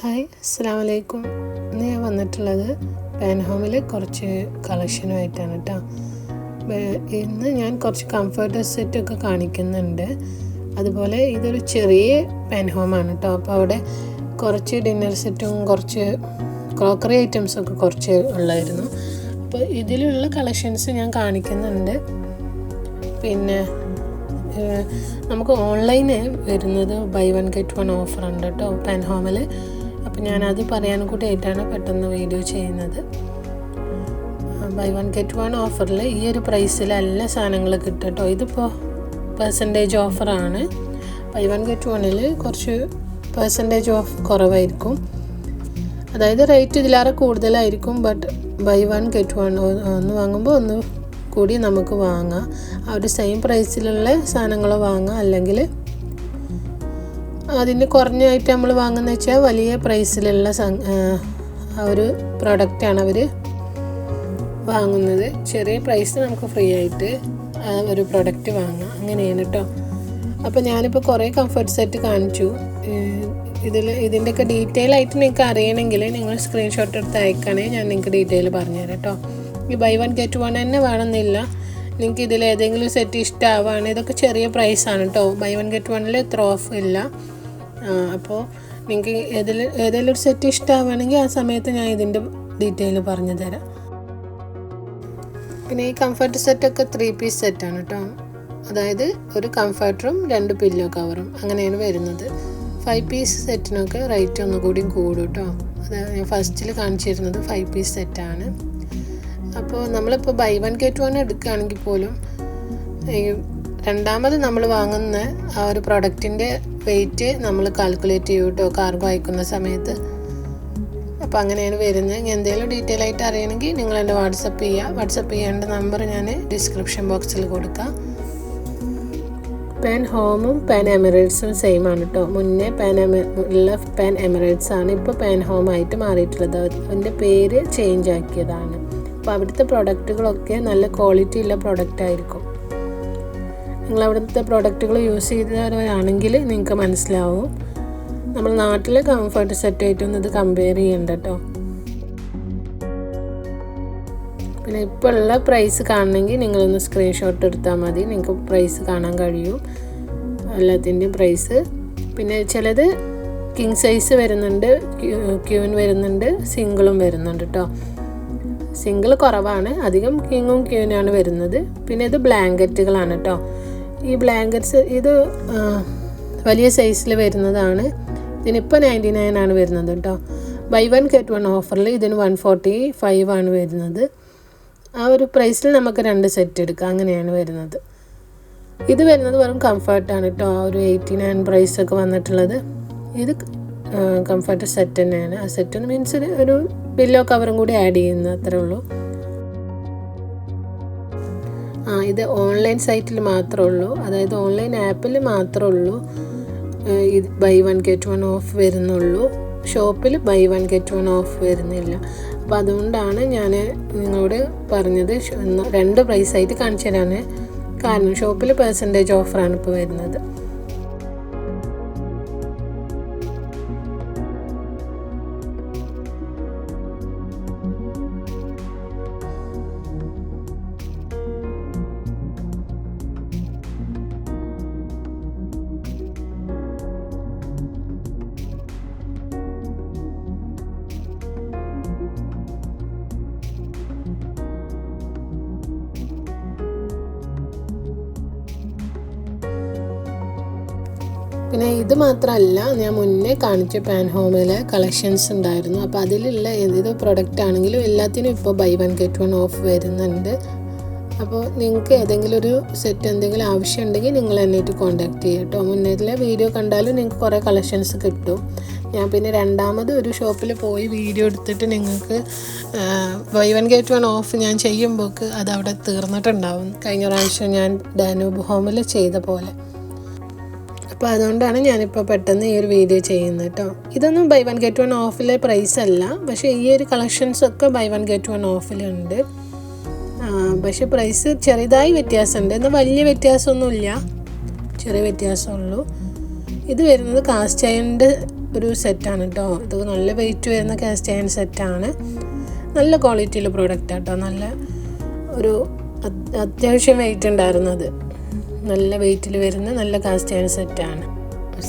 Hi അസ്സാം വലൈക്കും ഇന്ന് ഞാൻ വന്നിട്ടുള്ളത് പാൻ ഹോമിൽ കുറച്ച് കളക്ഷനുമായിട്ടാണ് കേട്ടോ ഇന്ന് ഞാൻ കുറച്ച് കംഫർട്ട് സെറ്റൊക്കെ കാണിക്കുന്നുണ്ട്. അതുപോലെ ഇതൊരു ചെറിയ പാൻ ഹോമാണ് കേട്ടോ അപ്പോൾ അവിടെ കുറച്ച് ഡിന്നർ സെറ്റും കുറച്ച് ക്രോക്കറി ഐറ്റംസൊക്കെ കുറച്ച് ഉള്ളായിരുന്നു. അപ്പോൾ ഇതിലുള്ള കളക്ഷൻസ് ഞാൻ കാണിക്കുന്നുണ്ട്. പിന്നെ നമുക്ക് ഓൺലൈന് വരുന്നത് buy one get one offer ഉണ്ട് കേട്ടോ പാൻ ഹോമിൽ അപ്പോൾ ഞാനത് പറയാൻ കൂടിയായിട്ടാണ് പെട്ടെന്ന് വീഡിയോ ചെയ്യുന്നത്. ബൈ വൺ ഗെറ്റ് വൺ ഓഫറിൽ ഈ ഒരു പ്രൈസിൽ എല്ലാ സാധനങ്ങളും കിട്ടട്ടോ. കേട്ടോ ഇതിപ്പോൾ പെർസെന്റേജ് ഓഫറാണ് ബൈ വൺ ഗെറ്റ് വണ്ണിൽ കുറച്ച് പെർസെന്റേജ് ഓഫ് കുറവായിരിക്കും. അതായത് റേറ്റ് ഇതിലേറെ കൂടുതലായിരിക്കും but buy one get one ഒന്ന് വാങ്ങുമ്പോൾ ഒന്ന് കൂടി നമുക്ക് വാങ്ങാം. ആ ഒരു സെയിം പ്രൈസിലുള്ള സാധനങ്ങൾ വാങ്ങാം. അല്ലെങ്കിൽ അതിന് കുറഞ്ഞായിട്ട് നമ്മൾ വാങ്ങുന്ന വെച്ചാൽ വലിയ പ്രൈസിലുള്ള ഒരു പ്രൊഡക്റ്റാണ് അവർ വാങ്ങുന്നത്. ചെറിയ പ്രൈസ് നമുക്ക് ഫ്രീ ആയിട്ട് ഒരു പ്രൊഡക്റ്റ് വാങ്ങാം. അങ്ങനെയാണ് കേട്ടോ അപ്പോൾ ഞാനിപ്പോൾ കുറേ കംഫർട്ട് സെറ്റ് കാണിച്ചു. ഇതിൽ ഇതിന്റെയൊക്കെ ഡീറ്റെയിൽ ആയിട്ട് നിങ്ങൾക്ക് അറിയണമെങ്കിൽ നിങ്ങൾ സ്ക്രീൻഷോട്ട് എടുത്ത് അയക്കണേ ഞാൻ നിങ്ങൾക്ക് ഡീറ്റെയിൽ പറഞ്ഞുതരാം കേട്ടോ ഈ ബൈ വൺ ഗെറ്റ് വൺ തന്നെ വേണമെന്നില്ല. നിങ്ങൾക്ക് ഇതിൽ ഏതെങ്കിലും സെറ്റ് ഇഷ്ടമാവുകയാണ് ഇതൊക്കെ ചെറിയ പ്രൈസാണ് കേട്ടോ ബൈ വൺ ഗെറ്റ് വണ്ണിൽ ഇത്ര ഓഫ് ഇല്ല. അപ്പോൾ നിങ്ങൾക്ക് ഏതിൽ ഏതെങ്കിലും ഒരു സെറ്റ് ഇഷ്ടമാവുകയാണെങ്കിൽ ആ സമയത്ത് ഞാൻ ഇതിന്റെ ഡീറ്റെയിൽ പറഞ്ഞു തരാം പിന്നെ ഈ കംഫർട്ട് സെറ്റൊക്കെ ത്രീ പീസ് സെറ്റാണ് കേട്ടോ അതായത് ഒരു കംഫർട്ടറും രണ്ട് പില്ലോ കവറും അങ്ങനെയാണ് വരുന്നത്. ഫൈവ് പീസ് സെറ്റിനൊക്കെ റേറ്റ് ഒന്നുകൂടി കൂടും കേട്ടോ അതായത് ഞാൻ ഫസ്റ്റിൽ കാണിച്ചിരുന്നത് ഫൈവ് പീസ് സെറ്റാണ് അപ്പോൾ നമ്മളിപ്പോൾ ബൈ വൺ ഗെറ്റ് വൺ എടുക്കുകയാണെങ്കിൽ പോലും രണ്ടാമത് നമ്മൾ വാങ്ങുന്ന ആ ഒരു പ്രൊഡക്റ്റിന്റെ വെയിറ്റ് നമ്മൾ കാൽക്കുലേറ്റ് ചെയ്യും കേട്ടോ കാർഗോ അയക്കുന്ന സമയത്ത്? അപ്പോൾ അങ്ങനെയാണ് വരുന്നത്. ഇനി എന്തെങ്കിലും ഡീറ്റെയിൽ ആയിട്ട് അറിയണമെങ്കിൽ നിങ്ങൾ എന്റെ വാട്സപ്പ് ചെയ്യുക വാട്സപ്പ് ചെയ്യേണ്ട നമ്പർ ഞാൻ ഡിസ്ക്രിപ്ഷൻ ബോക്സിൽ കൊടുക്കാം. പാൻ ഹോമും പാൻ എമിറേറ്റ്സും സെയിം ആണ് കേട്ടോ മുന്നേ പാൻ എമി ഉള്ള പാൻ എമിറേറ്റ്സ് ആണ് ഇപ്പോൾ പാൻ ഹോം ആയിട്ട് മാറിയിട്ടുള്ളത്. അതിന്റെ പേര് ചേഞ്ച് ആക്കിയതാണ്. അപ്പോൾ അവിടുത്തെ പ്രൊഡക്റ്റുകളൊക്കെ നല്ല ക്വാളിറ്റി ഉള്ള പ്രൊഡക്റ്റ് ആയിരിക്കും. നിങ്ങൾ അവിടുത്തെ പ്രോഡക്റ്റുകൾ യൂസ് ചെയ്തവരാണെങ്കിൽ നിങ്ങൾക്ക് മനസ്സിലാവും. നമ്മൾ നാട്ടിലെ കംഫർട്ട് സെറ്റായിട്ടൊന്നും ഇത് കമ്പയർ ചെയ്യണ്ട കേട്ടോ പിന്നെ ഇപ്പോൾ ഉള്ള പ്രൈസ് കാണണമെങ്കിൽ നിങ്ങളൊന്ന് സ്ക്രീൻഷോട്ട് എടുത്താൽ മതി. നിങ്ങൾക്ക് പ്രൈസ് കാണാൻ കഴിയും. എല്ലാത്തിന്റെയും പ്രൈസ് പിന്നെ ചിലത് കിങ് സൈസ് വരുന്നുണ്ട് ക്യൂൻ വരുന്നുണ്ട് സിംഗിളും വരുന്നുണ്ട് കേട്ടോ സിംഗിൾ കുറവാണ്. അധികം കിങ്ങും ക്യൂനാണ് വരുന്നത്. പിന്നെ ഇത് ബ്ലാങ്കറ്റുകളാണ് കേട്ടോ ഈ ബ്ലാങ്കറ്റ്സ് ഇത് വലിയ സൈസിൽ വരുന്നതാണ്. ഇതിനിപ്പോൾ നയന്റി നയൻ ആണ് വരുന്നത് കേട്ടോ ബൈ വൺ ഗെറ്റ് വൺ ഓഫറിൽ ഇതിന് വൺ ഫോർട്ടി ഫൈവ് ആണ് വരുന്നത്. ആ ഒരു പ്രൈസിൽ നമുക്ക് രണ്ട് സെറ്റ് എടുക്കാം. അങ്ങനെയാണ് വരുന്നത്. ഇത് വരുന്നത് വെറും കംഫർട്ടാണ് കേട്ടോ ആ ഒരു എയ്റ്റി നയൻ പ്രൈസൊക്കെ വന്നിട്ടുള്ളത്. ഇത് കംഫർട്ട് സെറ്റ് തന്നെയാണ്. ആ സെറ്റ് മീൻസ് ഒരു പില്ലോ കവറും കൂടി ആഡ് ചെയ്യുന്ന അത്രേ ഉള്ളൂ. ഇത് ഓൺലൈൻ സൈറ്റിൽ മാത്രമേ ഉള്ളൂ അതായത് ഓൺലൈൻ ആപ്പിൽ മാത്രമേ ഉള്ളൂ ഇത് buy one get one off വരുന്നുള്ളൂ. ഷോപ്പിൽ buy one get one off വരുന്നില്ല. അപ്പോൾ അതുകൊണ്ടാണ് ഞാൻ നിങ്ങളോട് പറഞ്ഞത് രണ്ട് പ്രൈസായിട്ട് കാണിച്ചു തരാൻ കാരണം ഷോപ്പിൽ പെർസെന്റേജ് ഓഫറാണ് ഇപ്പോൾ വരുന്നത്. പിന്നെ ഇത് മാത്രമല്ല ഞാൻ മുന്നേ കാണിച്ച പാൻ ഹോമിലെ കളക്ഷൻസ് ഉണ്ടായിരുന്നു. അപ്പോൾ അതിലുള്ള ഏത് പ്രൊഡക്റ്റ് ആണെങ്കിലും എല്ലാത്തിനും ഇപ്പോൾ buy one get one off വരുന്നുണ്ട്. അപ്പോൾ നിങ്ങൾക്ക് ഏതെങ്കിലും ഒരു സെറ്റ് എന്തെങ്കിലും ആവശ്യമുണ്ടെങ്കിൽ നിങ്ങൾ എന്നിട്ട് കോൺടാക്ട് ചെയ്യുക കേട്ടോ മുന്നേറ്റിലെ വീഡിയോ കണ്ടാലും നിങ്ങൾക്ക് കുറേ കളക്ഷൻസ് കിട്ടും. ഞാൻ പിന്നെ രണ്ടാമത് ഒരു ഷോപ്പിൽ പോയി വീഡിയോ എടുത്തിട്ട് നിങ്ങൾക്ക് buy one get one off ഞാൻ ചെയ്യുമ്പോൾക്ക് അത് അവിടെ തീർന്നിട്ടുണ്ടാവും. കഴിഞ്ഞ പ്രാവശ്യം ഞാൻ ഡാനൂബ് ഹോമിൽ ചെയ്ത പോലെ. അപ്പോൾ അതുകൊണ്ടാണ് ഞാനിപ്പോൾ പെട്ടെന്ന് ഈ ഒരു വീഡിയോ ചെയ്യുന്നത് കേട്ടോ ഇതൊന്നും ബൈ വൺ ഗെറ്റ് വൺ ഓഫിലെ പ്രൈസ് അല്ല. പക്ഷേ ഈ ഒരു കളക്ഷൻസ് ഒക്കെ ബൈ വൺ ഗെറ്റ് വൺ ഓഫിലുണ്ട് പക്ഷേ പ്രൈസ് ചെറുതായി വ്യത്യാസമുണ്ട്. എന്നാൽ വലിയ വ്യത്യാസമൊന്നുമില്ല. ചെറിയ വ്യത്യാസമുള്ളൂ. ഇത് വരുന്നത് കാസ്റ്റ് അയണിന്റെ ഒരു സെറ്റാണ് കേട്ടോ ഇത് നല്ല വെയിറ്റ് വരുന്ന കാസ്റ്റ് അയൺ സെറ്റാണ് നല്ല ക്വാളിറ്റിയുള്ള പ്രോഡക്റ്റാണ് കേട്ടോ നല്ല ഒരു അത്- അത്യാവശ്യം വെയിറ്റ് ഉണ്ടായിരുന്നത്. നല്ല വെയിറ്റിൽ വരുന്ന നല്ല കാസ്റ്റ് അയൺ സെറ്റാണ്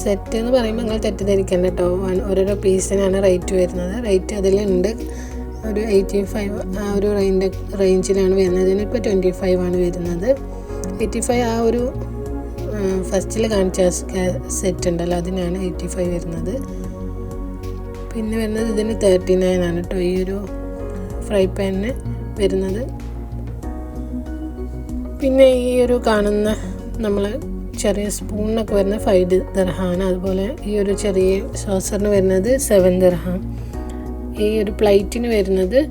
സെറ്റ് എന്ന് പറയുമ്പോൾ നിങ്ങൾ തെറ്റിദ്ധരിക്കേണ്ട കേട്ടോ ഓരോരോ പീസിനാണ് റേറ്റ് വരുന്നത്. റേറ്റ് അതിലുണ്ട്. ഒരു എയ്റ്റി ഫൈവ് ആ ഒരു റേഞ്ച് റേഞ്ചിലാണ് വരുന്നത്. ഇതിനിപ്പോൾ ട്വന്റി ഫൈവ് ആണ് വരുന്നത്. എയ്റ്റി ഫൈവ് ആ ഒരു ഫസ്റ്റിൽ കാണിച്ച സെറ്റ് ഉണ്ടല്ലോ. അതിനാണ് എയ്റ്റി ഫൈവ് വരുന്നത്. പിന്നെ വരുന്നത് ഇതിന് തേർട്ടി നയൻ ആണ് കേട്ടോ ഈ ഒരു ഫ്രൈ പാനിന് വരുന്നത്. പിന്നെ ഈ ഒരു കാണുന്ന നമ്മൾ ചെറിയ സ്പൂണിനൊക്കെ വരുന്ന ഫൈവ് ദർഹാണ് അതുപോലെ ഈ ഒരു ചെറിയ സോസറിന് വരുന്നത് സെവൻ ദർഹാം. ഈ ഒരു പ്ലേറ്റിന് വരുന്നത്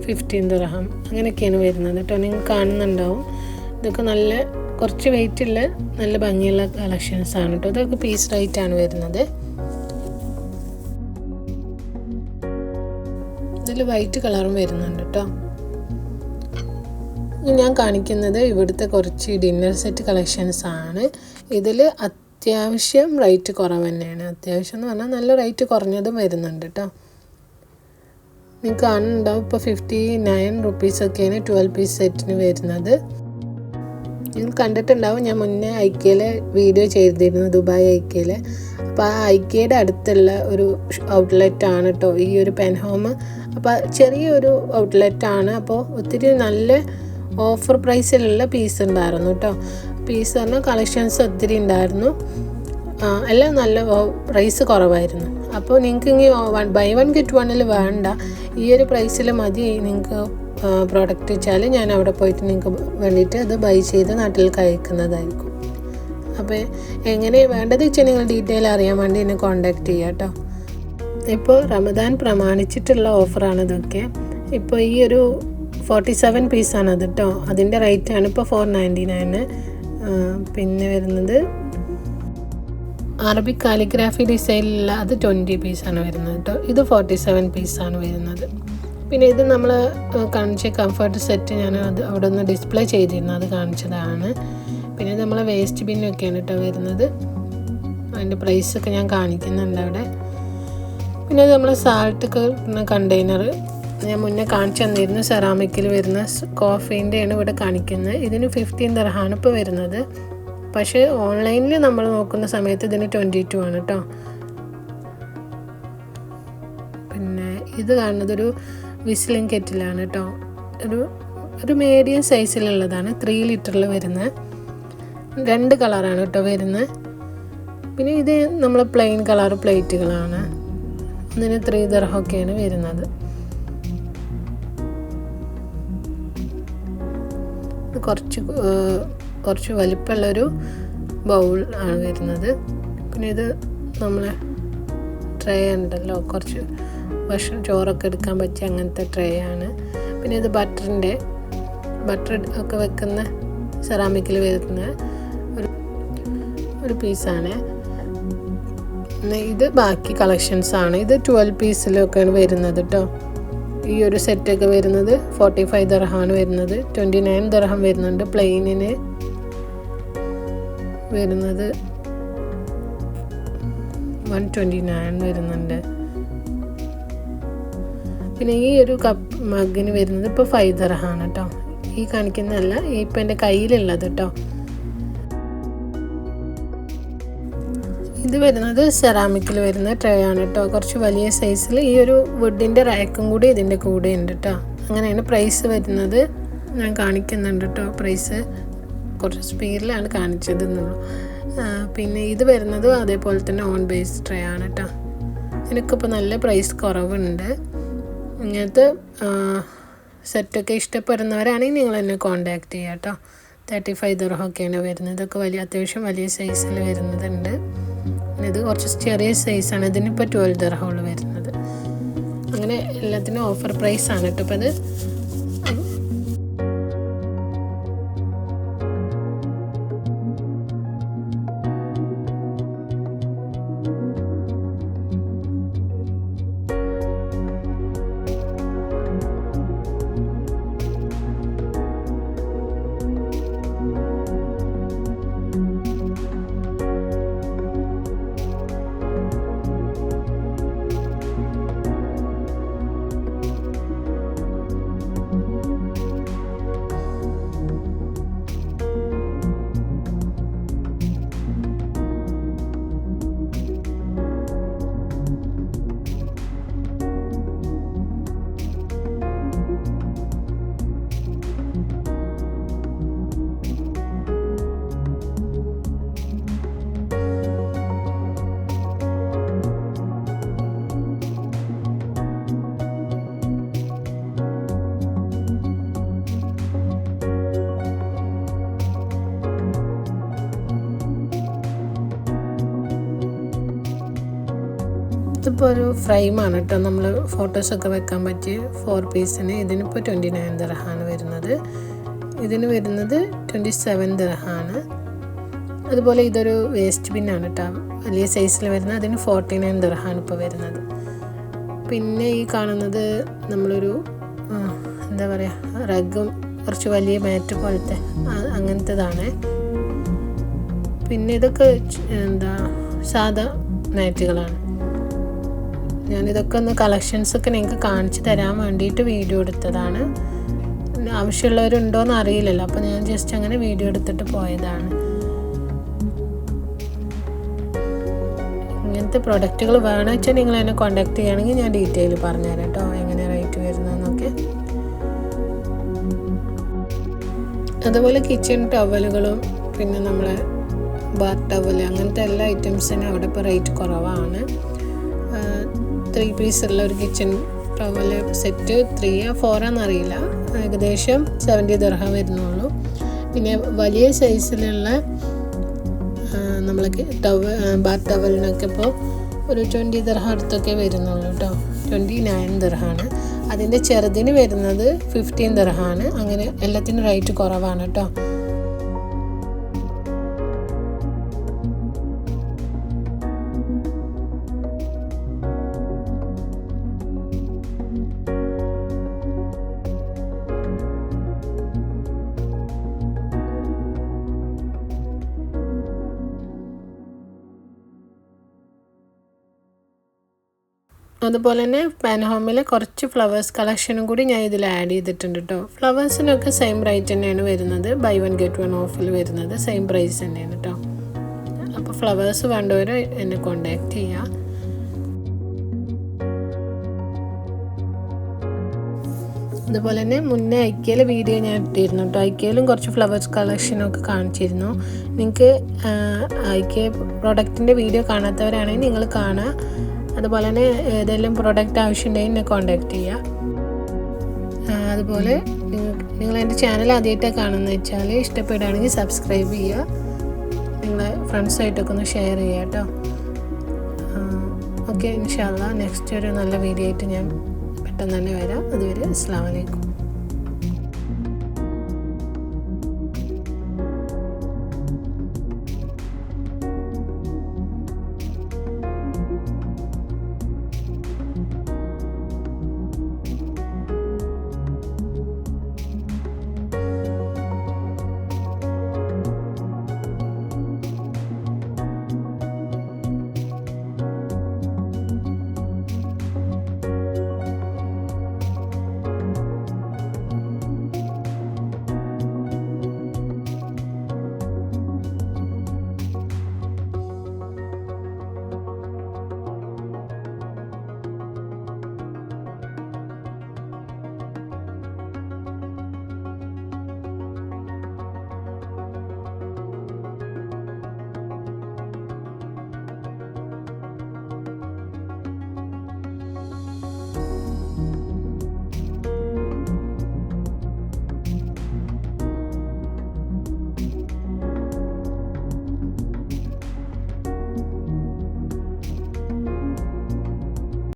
ഫിഫ്റ്റീൻ ദർഹാം. അങ്ങനെയൊക്കെയാണ് വരുന്നത് കേട്ടോ. നിങ്ങൾ കാണുന്നുണ്ടാവും. ഇതൊക്കെ നല്ല കുറച്ച് വെയിറ്റുള്ള നല്ല ഭംഗിയുള്ള കളക്ഷൻസ് ആണ് കേട്ടോ. ഇതൊക്കെ പീസ് റൈറ്റ് ആണ് വരുന്നത്. ഇതിൽ വൈറ്റ് കളറും വരുന്നുണ്ട് കേട്ടോ. ഇനി ഞാൻ കാണിക്കുന്നത് ഇവിടുത്തെ കുറച്ച് ഡിന്നർ സെറ്റ് കളക്ഷൻസ് ആണ്. ഇതിൽ അത്യാവശ്യം റേറ്റ് കുറവ് തന്നെയാണ്. അത്യാവശ്യം എന്ന് പറഞ്ഞാൽ നല്ല റേറ്റ് കുറഞ്ഞതും വരുന്നുണ്ട് കേട്ടോ നിങ്ങൾക്ക് കാണുന്നുണ്ടാവും ഇപ്പോൾ ഫിഫ്റ്റി നയൻ റുപ്പീസൊക്കെയാണ് ട്വൽവ് പീസ് സെറ്റിന് വരുന്നത്. നിങ്ങൾ കണ്ടിട്ടുണ്ടാവും. ഞാൻ മുന്നേ ഐക്യയിൽ വീഡിയോ ചെയ്തിരുന്നു ദുബായ് ഐക്യയിൽ അപ്പോൾ ആ ഐക്യയുടെ അടുത്തുള്ള ഒരു ഔട്ട്ലെറ്റ് ആണ് കേട്ടോ ഈ ഒരു പെൻ ഹോം അപ്പോൾ ചെറിയൊരു ഔട്ട്ലെറ്റ് ആണ്. അപ്പോൾ ഒത്തിരി നല്ല ഓഫർ പ്രൈസിലുള്ള പീസ് ഉണ്ടായിരുന്നു കേട്ടോ പീസ് പറഞ്ഞാൽ കളക്ഷൻസ് ഒത്തിരി ഉണ്ടായിരുന്നു. എല്ലാം നല്ല പ്രൈസ് കുറവായിരുന്നു. അപ്പോൾ നിങ്ങൾക്ക് ഇനി വൺ ബൈ വൺ ഗെറ്റ് വണ്ണിൽ വേണ്ട. ഈ ഒരു പ്രൈസിൽ മതി നിങ്ങൾക്ക് പ്രോഡക്റ്റ് വെച്ചാൽ ഞാൻ അവിടെ പോയിട്ട് നിങ്ങൾക്ക് വേണ്ടിയിട്ട് അത് ബൈ ചെയ്ത് നാട്ടിൽ അയക്കുന്നതായിരിക്കും അപ്പോൾ എങ്ങനെ വേണ്ടത് വെച്ചാൽ നിങ്ങൾ ഡീറ്റെയിൽ അറിയാൻ വേണ്ടി എന്നെ കോൺടാക്റ്റ് ചെയ്യാം കേട്ടോ ഇപ്പോൾ റമദാൻ പ്രമാണിച്ചിട്ടുള്ള ഓഫറാണ് ഇതൊക്കെ. ഇപ്പോൾ ഈ ഒരു ഫോർട്ടി സെവൻ പീസാണ് അത് കേട്ടോ അതിന്റെ റേറ്റാണ് ഇപ്പോൾ ഫോർ നയന്റി നയന് പിന്നെ വരുന്നത് അറബിക് കാലിഗ്രാഫി ഡിസൈനിലുള്ള അത് ട്വന്റി പീസാണ് വരുന്നത് കേട്ടോ ഇത് ഫോർട്ടി സെവൻ പീസാണ് വരുന്നത്. പിന്നെ ഇത് നമ്മൾ കാണിച്ച കംഫർട്ട് സെറ്റ് ഞാൻ അത് അവിടെ ഒന്ന് ഡിസ്പ്ലേ ചെയ്തിരുന്നു. അത് കാണിച്ചതാണ്. പിന്നെ നമ്മൾ വേസ്റ്റ് ബിന്നൊക്കെയാണ് കേട്ടോ വരുന്നത്. അതിന്റെ പ്രൈസൊക്കെ ഞാൻ കാണിക്കുന്നുണ്ട് അവിടെ. പിന്നെ നമ്മൾ സാൾട്ട് കണ്ടെയ്നർ ഞാൻ മുന്നേ കാണിച്ചു തന്നിരുന്നു സെറാമിക്കിൽ വരുന്ന കോഫീന്റെയാണ് ഇവിടെ കാണിക്കുന്നത്. ഇതിന് ഫിഫ്റ്റീൻ ദർഹാണ് ഇപ്പോൾ വരുന്നത്. പക്ഷേ ഓൺലൈനിൽ നമ്മൾ നോക്കുന്ന സമയത്ത് ഇതിന് ട്വന്റി ടു ആണ് കേട്ടോ. പിന്നെ ഇത് കാണുന്നത് വിസ്ലിംഗ് വിസിലിംഗ് കെറ്റിലാണ് കേട്ടോ. ഒരു ഒരു മീഡിയം സൈസിലുള്ളതാണ് ത്രീ ലിറ്ററിൽ വരുന്ന രണ്ട് കളറാണ് കേട്ടോ വരുന്നത്. പിന്നെ ഇത് നമ്മൾ പ്ലെയിൻ കളർ പ്ലേറ്റുകളാണ്. ഇതിന് ത്രീ ദർഹമൊക്കെയാണ് വരുന്നത്. കുറച്ച് കുറച്ച് വലിപ്പമുള്ളൊരു ബൗൾ ആണ് വരുന്നത്. പിന്നെ ഇത് നമ്മളെ ട്രേ ഉണ്ടല്ലോ കുറച്ച് ഭക്ഷണം ചോറൊക്കെ എടുക്കാൻ പറ്റിയ അങ്ങനത്തെ ട്രേ ആണ്. പിന്നെ ഇത് ബട്ടറിന്റെ ബട്ടർ ഒക്കെ വെക്കുന്ന സെറാമിക്കിൽ വരുന്ന ഒരു ഒരു പീസാണ് ഇത് ബാക്കി കളക്ഷൻസാണ് ഇത് ട്വൽവ് പീസിലൊക്കെയാണ് വരുന്നത് കേട്ടോ ഈ ഒരു സെറ്റൊക്കെ വരുന്നത്. ഫോർട്ടി ഫൈവ് ദർഹാണ് വരുന്നത്. ട്വന്റി നയൻ ദർഹം വരുന്നുണ്ട്. പ്ലെയിനിന് വരുന്നത് വൺ ട്വന്റി നയൻ വരുന്നുണ്ട്. പിന്നെ ഈ ഒരു കപ്പ് മഗിന് വരുന്നത് ഇപ്പോൾ ഫൈവ് ദർഹാണ് കേട്ടോ ഈ കാണിക്കുന്നതല്ല ഇപ്പം എന്റെ കയ്യിലുള്ളത് കേട്ടോ ഇത് വരുന്നത് സെറാമിക്കിൽ വരുന്ന ട്രേ ആണ് കേട്ടോ കുറച്ച് വലിയ സൈസിൽ ഈ ഒരു വുഡിന്റെ റാക്കും കൂടി ഇതിന്റെ കൂടെ ഉണ്ട് കേട്ടോ അങ്ങനെയാണ് പ്രൈസ് വരുന്നത്. ഞാൻ കാണിക്കുന്നുണ്ട് കേട്ടോ പ്രൈസ് കുറച്ച് സ്പീഡിലാണ് കാണിച്ചത് എന്നുള്ളൂ പിന്നെ ഇത് വരുന്നത് അതേപോലെ തന്നെ ഓൺ ബേസ് ട്രേ ആണ് കേട്ടോ എനിക്കിപ്പോൾ നല്ല പ്രൈസ് കുറവുണ്ട്. ഇങ്ങനത്തെ സെറ്റൊക്കെ ഇഷ്ടപ്പെടുന്നവരാണെങ്കിൽ നിങ്ങൾ എന്നെ കോണ്ടാക്ട് ചെയ്യാം കേട്ടോ തേർട്ടി ഫൈവ് ദർഹൊക്കെയാണ് വരുന്നത്. ഇതൊക്കെ വലിയ അത്യാവശ്യം വലിയ സൈസിൽ വരുന്നതുണ്ട്. ഇത് കുറച്ച് ചെറിയ സൈസാണ് ഇതിനിപ്പോൾ ട്വൽവ് ദർഹമുള്ളൂ വരുന്നത്. അങ്ങനെ എല്ലാത്തിനും ഓഫർ പ്രൈസാണ് കേട്ടോ അപ്പോൾ അത് ഇതിപ്പോൾ ഒരു ഫ്രെയിമാണ് കേട്ടോ നമ്മൾ ഫോട്ടോസൊക്കെ വെക്കാൻ പറ്റിയ ഫോർ പീസിന് ഇതിനിപ്പോൾ ട്വന്റി നയൻ ദർഹാണ് വരുന്നത്. ഇതിന് വരുന്നത് ട്വന്റി സെവൻ ദർഹാണ് അതുപോലെ ഇതൊരു വേസ്റ്റ് ബിന്നാണ് കേട്ടോ വലിയ സൈസിൽ വരുന്നത് അതിന് ഫോർട്ടി നയൻ ദർഹാണ് ഇപ്പോൾ വരുന്നത്. പിന്നെ ഈ കാണുന്നത് നമ്മളൊരു എന്താ പറയുക റഗും കുറച്ച് വലിയ മാറ്റ് പോലത്തെ അങ്ങനത്തേതാണ്. പിന്നെ ഇതൊക്കെ എന്താ സാധാ മാറ്റുകളാണ് ഞാനിതൊക്കെ ഒന്ന് കളക്ഷൻസൊക്കെ നിങ്ങൾക്ക് കാണിച്ചു തരാൻ വേണ്ടിയിട്ട് വീഡിയോ എടുത്തതാണ്. ആവശ്യമുള്ളവരുണ്ടോ ആവശ്യമുള്ളവരുണ്ടോയെന്ന് അറിയില്ലല്ലോ. അപ്പോൾ ഞാൻ ജസ്റ്റ് അങ്ങനെ വീഡിയോ എടുത്തിട്ട് പോയതാണ്. ഇങ്ങനത്തെ പ്രൊഡക്റ്റുകൾ വേണമെന്ന് വെച്ചാൽ നിങ്ങൾ എന്നെ കോൺടാക്ട് ചെയ്യുകയാണെങ്കിൽ ഞാൻ ഡീറ്റെയിൽ പറഞ്ഞുതരാം കേട്ടോ. എങ്ങനെ റേറ്റ് വരുന്നതെന്നൊക്കെ. അതുപോലെ കിച്ചൺ ടവലുകളും പിന്നെ നമ്മളെ ബാർ ടവൽ അങ്ങനത്തെ എല്ലാ ഐറ്റംസിനും അവിടെ ഇപ്പോൾ റേറ്റ് കുറവാണ്. ത്രീ പീസുള്ള ഒരു കിച്ചൺ ടവൽ സെറ്റ് ത്രീ ആ ഫോറാന്ന് അറിയില്ല. ഏകദേശം സെവന്റി ദർഹം വരുന്നുള്ളൂ. പിന്നെ വലിയ സൈസിലുള്ള നമ്മൾ ടവ ബാത്ത് ടവലിനൊക്കെ ഇപ്പോൾ ഒരു ട്വന്റി ദർഹ അടുത്തൊക്കെ വരുന്നുള്ളൂ കേട്ടോ ട്വന്റി നയൻ ദർഹാണ് അതിന്റെ ചെറുതിന് വരുന്നത് ഫിഫ്റ്റീൻ ദർഹാണ് അങ്ങനെ എല്ലാത്തിനും റേറ്റ് കുറവാണ് കേട്ടോ അതുപോലെ തന്നെ പാൻഹോമിലെ കുറച്ച് ഫ്ലവേഴ്സ് കളക്ഷനും കൂടി ഞാൻ ഇതിൽ ആഡ് ചെയ്തിട്ടുണ്ട് കേട്ടോ ഫ്ലവേഴ്സിനൊക്കെ സെയിം റേറ്റ് തന്നെയാണ് വരുന്നത്. ബൈ വൺ ഗെറ്റ് വൺ ഓഫിൽ വരുന്നത് സെയിം പ്രൈസ് തന്നെയാണ് കേട്ടോ അപ്പോൾ ഫ്ലവേഴ്സ് വേണ്ടവർ എന്നെ കോണ്ടാക്ട് ചെയ്യുക അതുപോലെ തന്നെ മുന്നേ ഐക്കയിലെ വീഡിയോ ഞാൻ ഇട്ടിരുന്നു കേട്ടോ ഐക്കയിലും കുറച്ച് ഫ്ലവേഴ്സ് കളക്ഷനൊക്കെ കാണിച്ചിരുന്നു. നിങ്ങൾക്ക് ഐക്ക പ്രൊഡക്റ്റിന്റെ വീഡിയോ കാണാത്തവരാണെങ്കിൽ നിങ്ങൾ കാണുക അതുപോലെ തന്നെ ഏതെങ്കിലും പ്രൊഡക്റ്റ് ആവശ്യമുണ്ടെങ്കിൽ എന്നെ കോൺടാക്ട് ചെയ്യുക. അതുപോലെ നിങ്ങൾ എന്റെ ചാനൽ ആദ്യമായിട്ടാണ് കാണുന്നത് വെച്ചാൽ ഇഷ്ടപ്പെടുകയാണെങ്കിൽ സബ്സ്ക്രൈബ് ചെയ്യുക. നിങ്ങളെ ഫ്രണ്ട്സായിട്ടൊക്കെ ഒന്ന് ഷെയർ ചെയ്യുക കേട്ടോ. ഓക്കെ ഇൻഷാല്ല നെക്സ്റ്റ് ഒരു നല്ല വീഡിയോ ആയിട്ട് ഞാൻ പെട്ടെന്ന് തന്നെ വരാം. അതുവരെ അസ്സാം വലൈക്കും